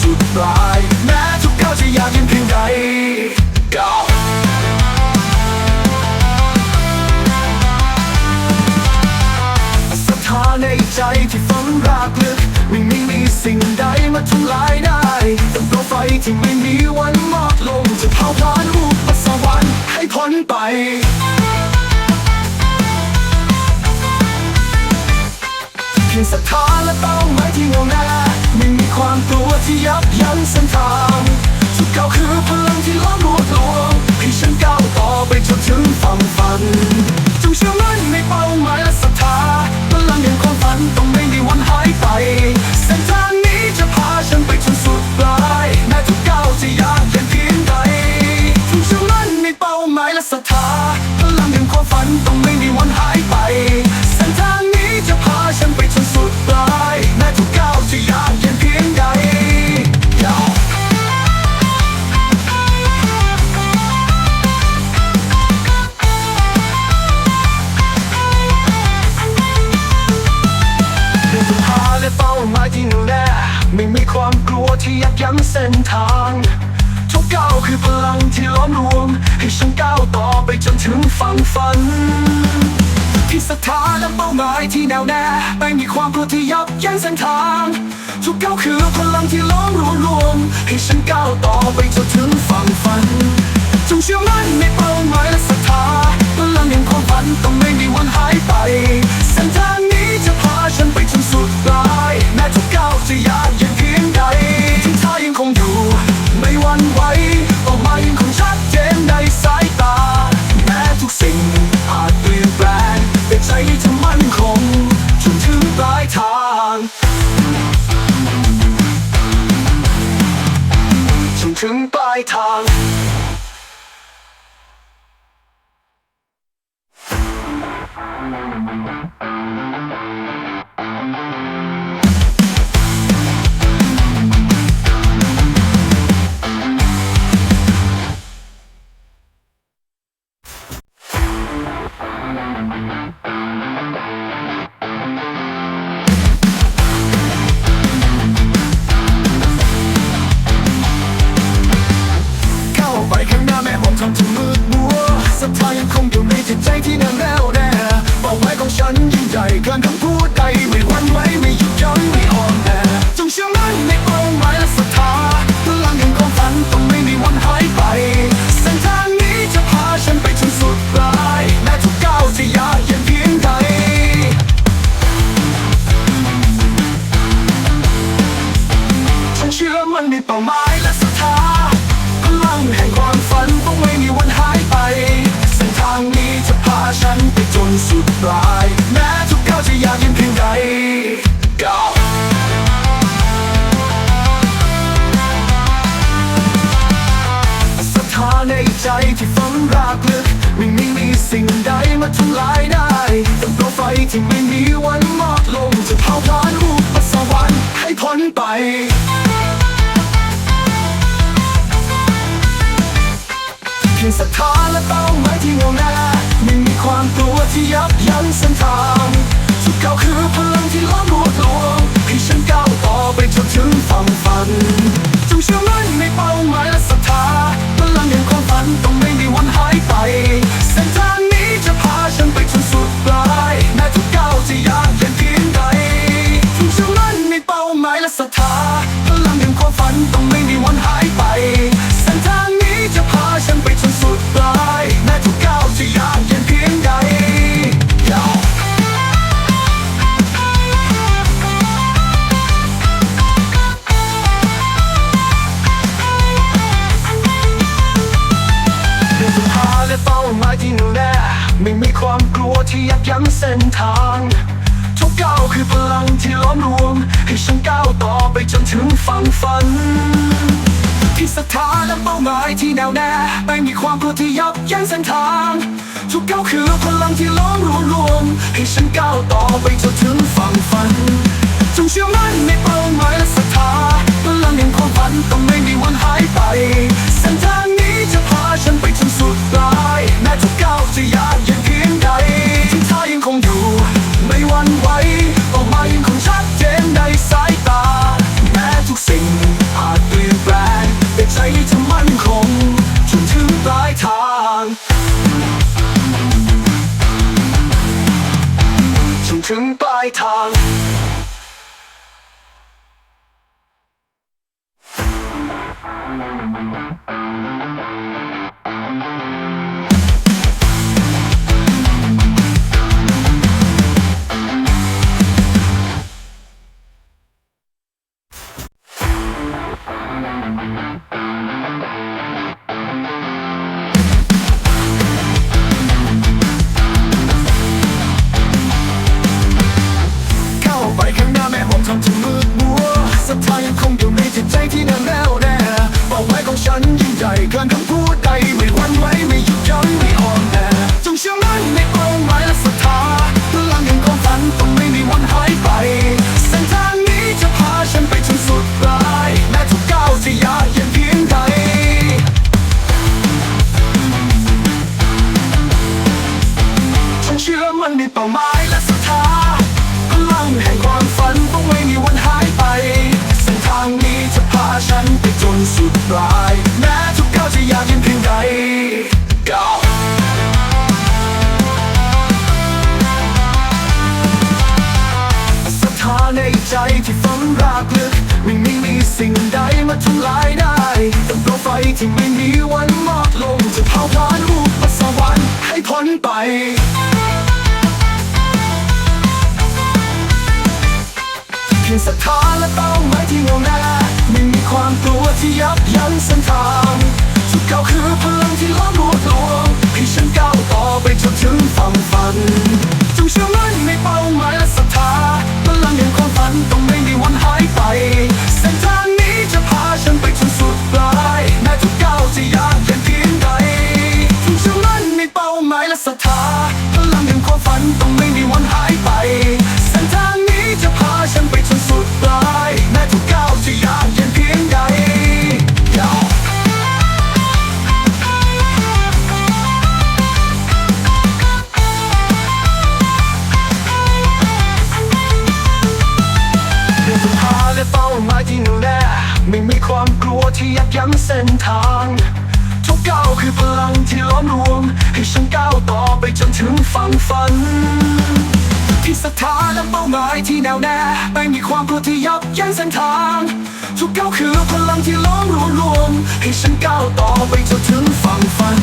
สุดปลาย แม้ทุกก้าวจะยากเย็นเพียงใดศรัทธาในใจที่ฝังรากลึก ไม่มีมีสิ่งใดมาทำลายได้แต่เปลวไฟที่ไม่มีวันมอดลง จะเผาพลานอุปสวรรค์ให้พ้นไปเพียงศรัทธาและเป้าหมายที่แน่วแน่ ความกลัวที่ยับยั้งเส้นทางทุกก้าวคือพลังที่ล้อมรวดลวงให้ฉันก้าวต่อไปจนถึงฝั่งฝันจงเชื่อมั่นในเป้าหมายและศรัทธาพลังแห่งความฝันต้องไม่มีวันหายไป เส้นทางนี้จะพาฉันไปจนสุดปลายแม้ทุกก้าวจะยาก เข้าไปข้างหน้าแม่ผมทำทุกมืดมัวศรัทธายังคงอยู่ในจิตใจที่แน่วแน่วแน่เป้าหมายของฉันยิ่งใหญ่เกินคำพูดใดไม่หวั่นไหว สุดปลายแม้ทุกก้าวจะยากเย็นเพียงใด Go ศรัทธาในใจที่ฝังรากลึก ไม่มีมีสิ่งใดมาทำลายได้แต่เปลวไฟที่ไม่มีวันมอดลงจะเผาพลานอุปสวรรค์ให้พ้นไปเพียงศรัทธาและเป้าหมายที่แน่วแน่ไมีความกลัวที่ยับยั้งเส้นทางทุกก้าวคือพลังที่ล้อมรวดลวงให้ฉันก้าวต่อไปจนถึงฝั่งฝันจงเชื่อมั่นในเป้าหมายและศรัทธาพลังแห่งความฝันต้องไม่มีวันหายไป เส้นทางนี้จะพาฉันไปจนสุดปลายแม้ทุกก้าวจะยากาวต่อไปจนถึงฝั่งฝัน เข้าไปข้างหน้าแม่ผมทำจนมืดมัวศรัทธยังคงอยู่ในจใจที่แน่วแน่เป้าหมายของฉันยิ่งใหญ่เกินคำพูดใดไม่หวั่นไหวไมุ่ดปลายแม้ทุกก้าวจะยากเพียงไรก้าวศรัทธาในใจที่ฝังรากลึก ไม่มีมีสิ่งใดมาทำลายได้ตั้งงไฟที่ไม่มีวันมอดลงจะเผาผลาญอุปสวรรค์ให้พ้นไปเพียงศรัทธาและเป้าหมายที่งงแน่ ความกลัวที่ยับยั้งเส้นทางทุกก้าคือพลังที่ล้อมรวดลวงพี่ฉันก้าวต่อไปจนถึงฝั่งฝันจงเชื่อมั่นในเป้าหมายและศรัทธาพลังแห่งความฝันต้องไม่มีวันหายไป เส้นทางนี้จะพาฉันไปจนสุดปลายแม้ทุกก้าวจะยาก ก้าวต่อไปจนถึงฝั่งฝัน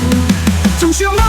จงเชื่อมั่น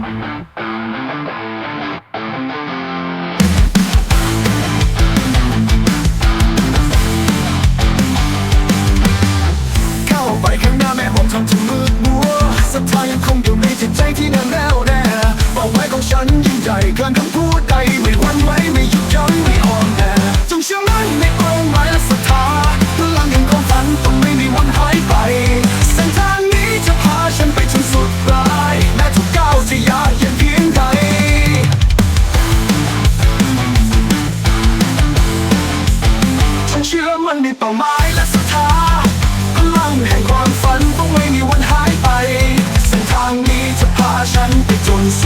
เข้าไปข้างหน้าแม่ผมทำจนมืดมัวศรัทธายังคงอยู่ในจใจที่แน่วแน่เป้าหมายของฉันยิ่งใหญ่เกินคำพูดใด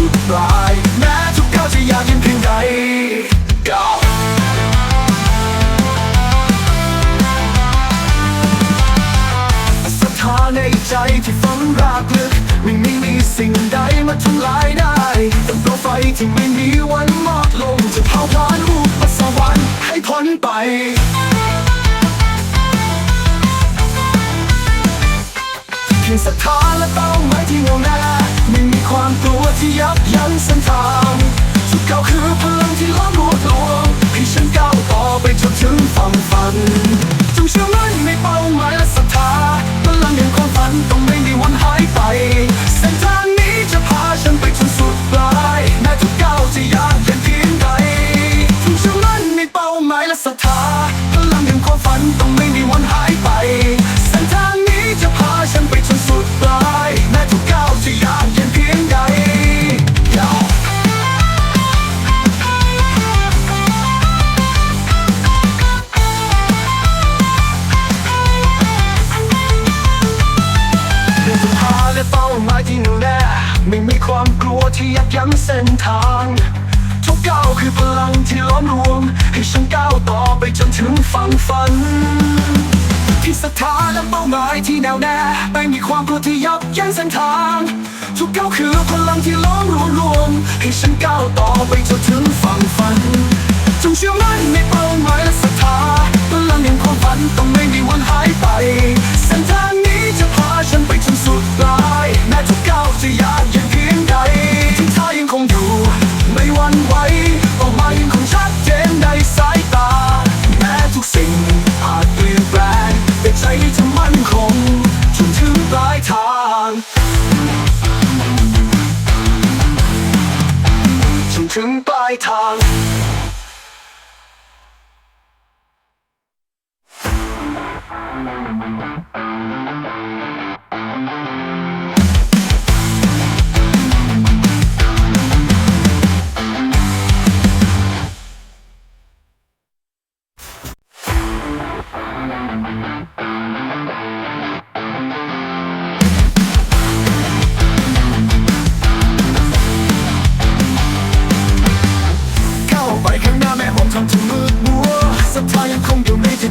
ุดปลาย แม้ทุกก้าวจะยากเย็นเพียงใดศรัทธาในใจที่ฝังรากลึก ไม่มีมีสิ่งใดมาทำลายได้ตั้งตัไฟที่ไม่มีวันมอดลง จะเผาผลาญรูปสวรรค์ให้พ้นไปเพียงศรัทธาและเป้าหมายที่งงแน่ ความกลัวที่ยับยั้งเส้นทางจุดเก่าคือพลังที่ล้อมรวบรวมให้ฉันก้าวต่อไปจนถึงฝั่งฝันจงเชื่อมั่นในเป้าหมายและศรัทธาพลังแห่งความฝันต้องไม่มีวันหายไป เส้นทางนี้จะพาฉันไปจนสุดปลายแม้ทุกก้าวจะยาก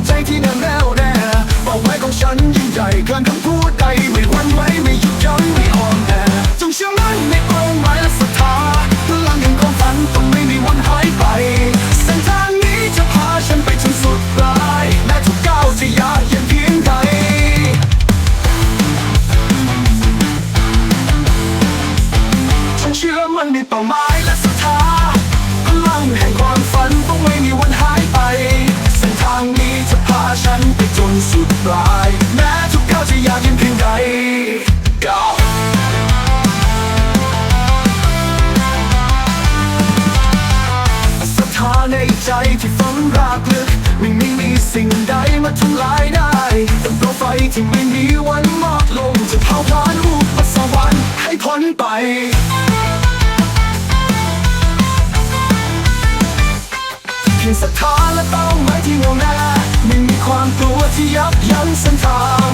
ใจที่แน่แน่วแน่เป้าหมายของฉันยิ่งใหญ่เกินคำพูดใดไม่หวั่นไหว ดปลาย แม้ทุกก้าวจะยากเย็นเพียงใดศรัทธาในใจที่ฝังรากลึก ไม่มีมีสิ่งใดมาทำลายได้แต่ตัวไฟที่ไม่มีวันหมดลง จะเผาพลานอุปสวรรค์ให้พ้นไปเพียงศรัทธาและเป้าหมายที่แน่วแน่ ไม่มีความกลัวที่ยับยั้งเส้นทาง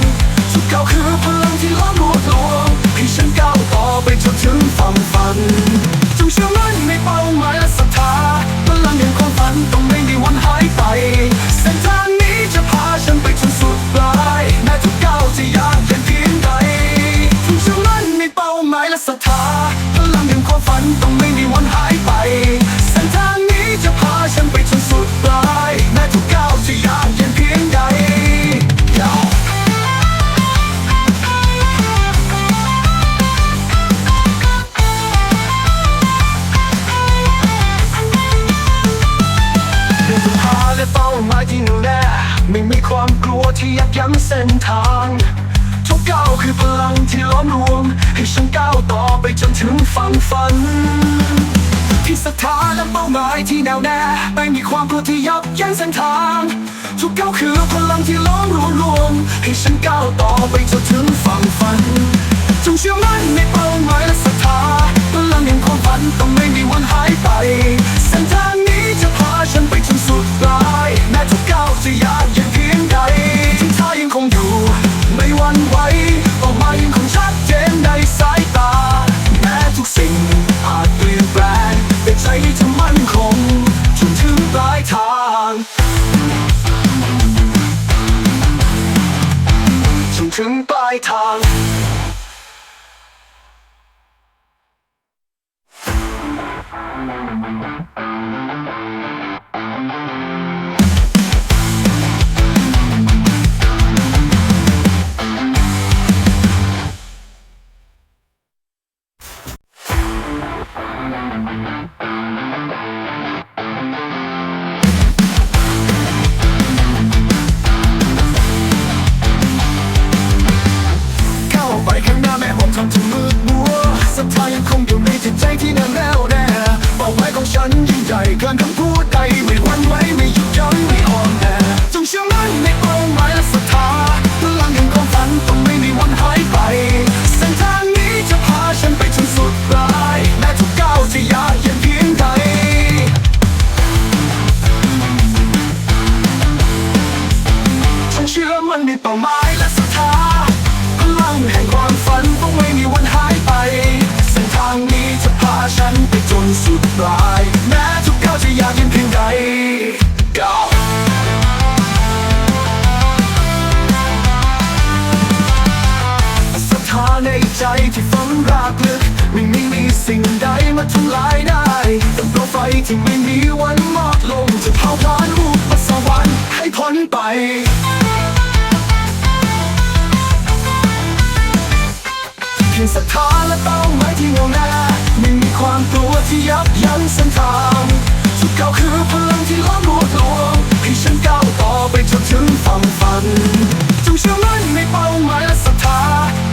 สุดเก้าคือพลังที่ล้อมรวดรวมให้ฉันก้าวต่อไปจนถึงฝั่งฝันจงเชื่อมั่นในเป้าหมายและศรัทธาพลังแห่งความฝันต้องไม่มีวันหายไป เส้นทางนี้จะพาฉันไปจนสุดปลายแม้ทุกก้าวจะยาก เข้าไปข้างหน้าแม่ผมทำถึมืดมัวศรัทธยังคงอยู่ในจิตใจที่แน่วแน่เป้าหมายของฉันยิ่งใหญ่เกินคำพูดใดไม่หวั่นไหว ที่ไม่มีวันหมดลงจะเผาผลาญอุปสวรรค์ให้พ้นไปเพียงศรัทธาและเป้าหมายที่แน่วแน่ไม่มีความกลัวที่ยับยั้งเส้นทางสุดเก่าคือพลังที่ล้อมรวดลวงให้ฉันก้าวต่อไปจนถึงฝั่งฝันจงเชื่อมั่นในเป้าหมายและศรัทธา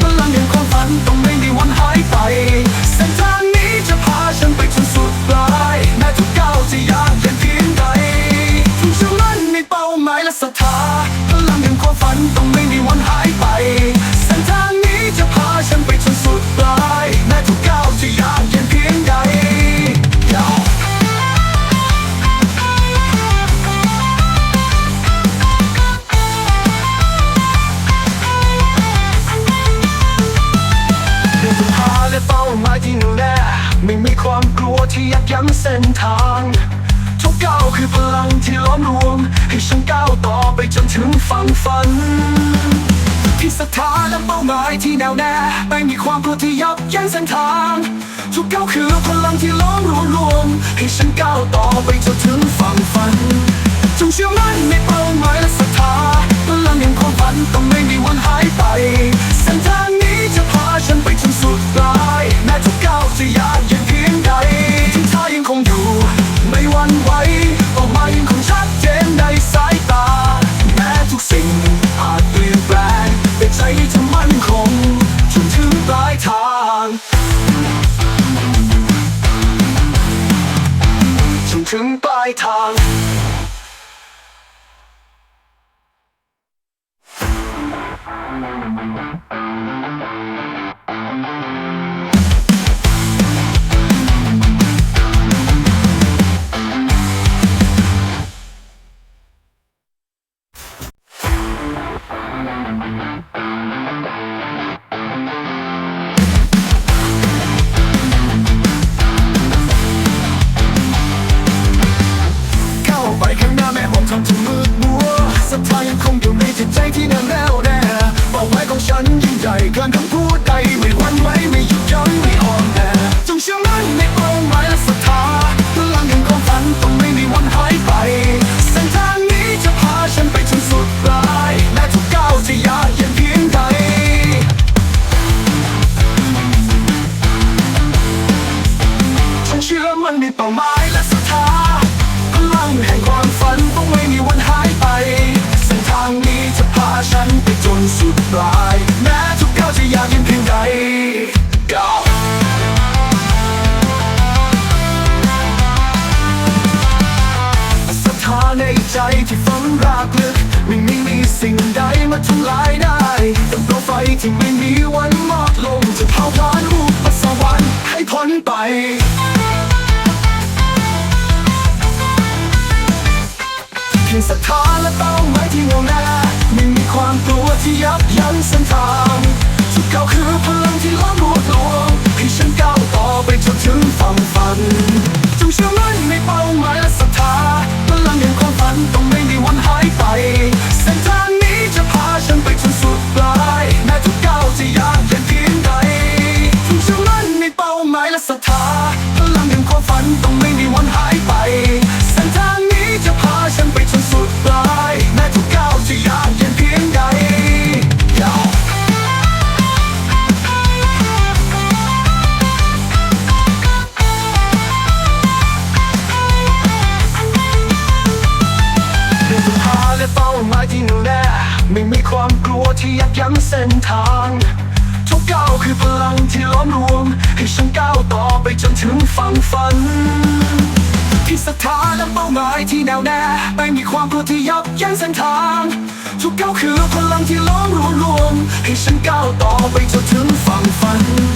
พลังแห่งความฝันต้องไม่มีวันหายไปเส้นทาง จะพาฉันไปจนสุดปลายแม้ทุกก้าวจะยาก ที่แน่วแน่ไม่มีความกลัวที่ยับยั้งเส้นทาง ทุกก้าวคือพลังที่ล้อมรวมรวม ให้ฉันก้าวต่อไปจนถึงฝั่งฝันจงเชื่อ เข้าไปข้างหน้าแม่ผมทำจนมืดมัวศรัทธายังคงอยู่ในจิตใจที่แน่วแน่วแน่เป้าหมายของฉันยิ่งใหญ่เกินคำพูดใดไม่หวั่นไหว ลาย แม้ทุกก้าวจะยากเย็นเพียงใดศรัทธาในใจที่ฝังรากลึก ไม่มีมีสิ่งใดมาทำลายได้กับดวงไฟที่ไม่มีวันหมดลง จะเผาผลาญอุปสวรรค์ให้พ้นไปเพียงศรัทธาและเป้าหมายที่แน่วแน่ไม่มี ความกลัวที่ยับยั้งเส้นทางสุดเก่าคือพลังที่ล้อมรวดลวงให้ฉันก้าวต่อไปจนถึงฝั่งฝันจงเชื่อมั่นในเป้าหมายและศรัทธาพลังแห่งความฝันต้องไม่มีวันหายไป เส้นทางนี้จะพาฉันไปจนสุดปลายแม้ทุกก้าวจะยาก ต่อไปจนถึงฝั่งฝัน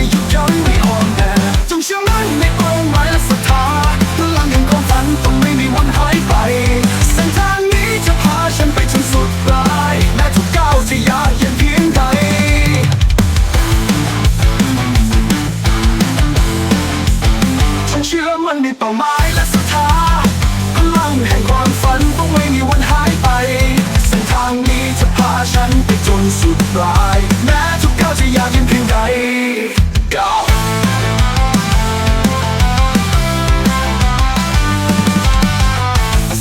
ปลาย แม้ทุกก้าวจะยากเย็นเพียงใด Go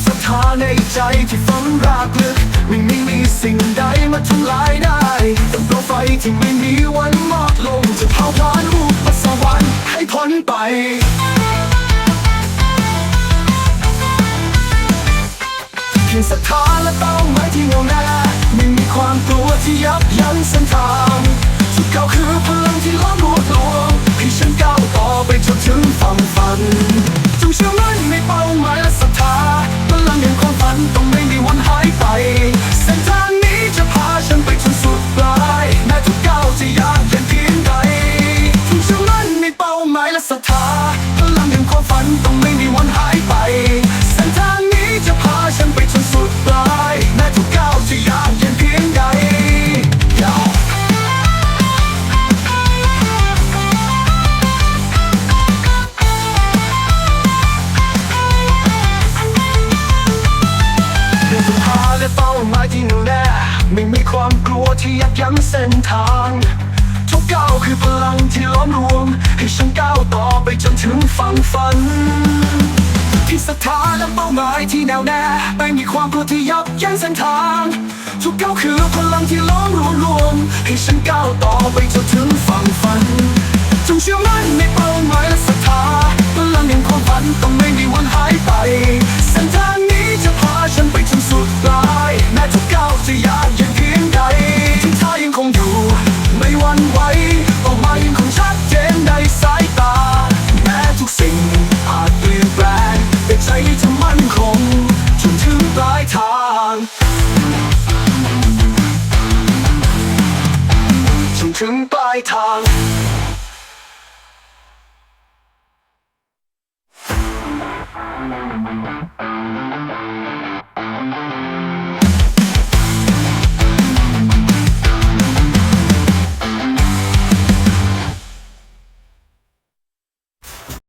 ศรัทธาในใจที่ฝังรากลึก ไม่มีมีสิ่งใดมาทำลายได้แต่เปลวไฟที่ไม่มีวันมอดลง จะเผาพลานอุปสวรรค์ให้พ้นไปเพียงศรัทธาและเป้าหมายที่แน่วแน่ไม่มี ความกลัวที่ยับยั้งเส้นทางสุดเก่าคือพลังที่ล้อมรวบรวมให้ฉันก้าวต่อไปจนถึงฝั่งฝันจงเชื่อมั่นในเป้าหมายและศรัทธาพลังแห่งความฝันต้องไม่มีวันหายไป เส้นทางนี้จะพาฉันไปจนสุดปลายแม้ทุกก้าวจะยากเย็น ต่อไปจนถึงฝั่งฝัน